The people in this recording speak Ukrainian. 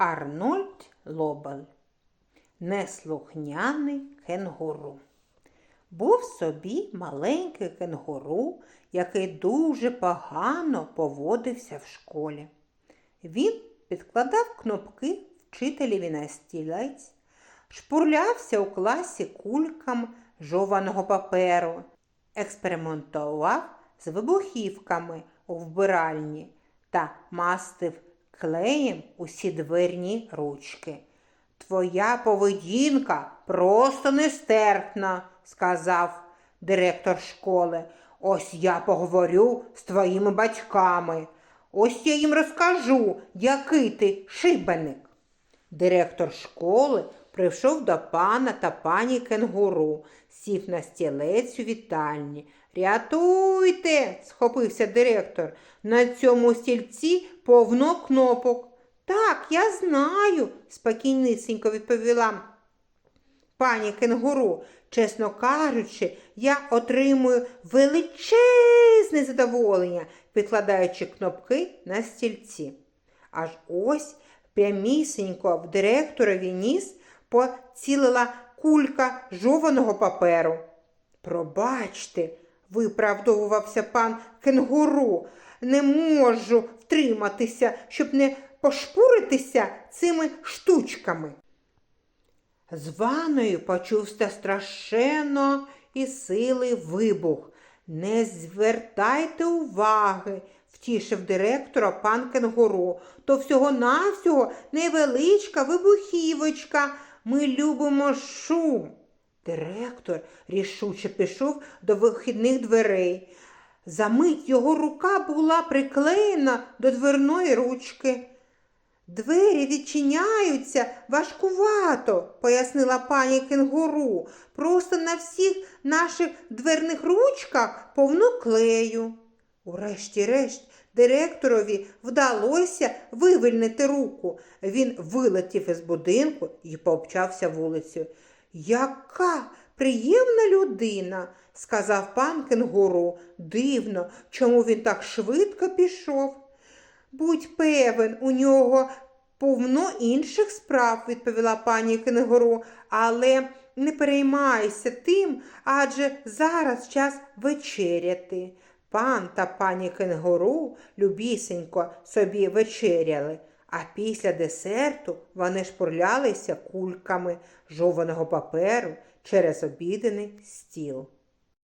Арнольд Лобель Неслухняний кенгуру. Був собі маленький кенгуру, який дуже погано поводився в школі. Він підкладав кнопки вчителеві на стілець, шпурлявся у класі кулькам жованого паперу, експериментував з вибухівками у вбиральні та мастив клеєм усі дверні ручки. Твоя поведінка просто нестерпна, сказав директор школи. Ось я поговорю з твоїми батьками. Ось я їм розкажу, який ти шибеник. Директор школи прийшов до пана та пані кенгуру, сів на стілець у вітальні. Рятуйте, схопився директор. На цьому стільці повно кнопок. Так, я знаю, спокійнисенько відповіла пані кенгуру. Чесно кажучи, я отримую величезне задоволення, підкладаючи кнопки на стільці. Аж ось прямісінько в директорові ніс поцілила кулька жованого паперу. Пробачте, виправдовувався пан кенгуру, не можу втриматися, щоб не пошпуритися цими штучками. З ваною почувся страшенно і сили вибух. Не звертайте уваги, втішив директора пан кенгуру. То всього-навсього невеличка вибухівочка. Ми любимо шум. Директор рішуче пішов до вихідних дверей. Замить його рука була приклеєна до дверної ручки. Двері відчиняються важкувато, пояснила пані кенгуру. Просто на всіх наших дверних ручках повно клею. Урешті-решт директорові вдалося вивільнити руку. Він вилетів із будинку і повчався вулицею. Яка приємна людина, сказав пан кенгуру. Дивно, чому він так швидко пішов. Будь певен, у нього повно інших справ, відповіла пані кенгуру, але не переймайся тим, адже зараз час вечеряти. Пан та пані кенгуру любісенько собі вечеряли, а після десерту вони шпурлялися кульками жованого паперу через обідений стіл.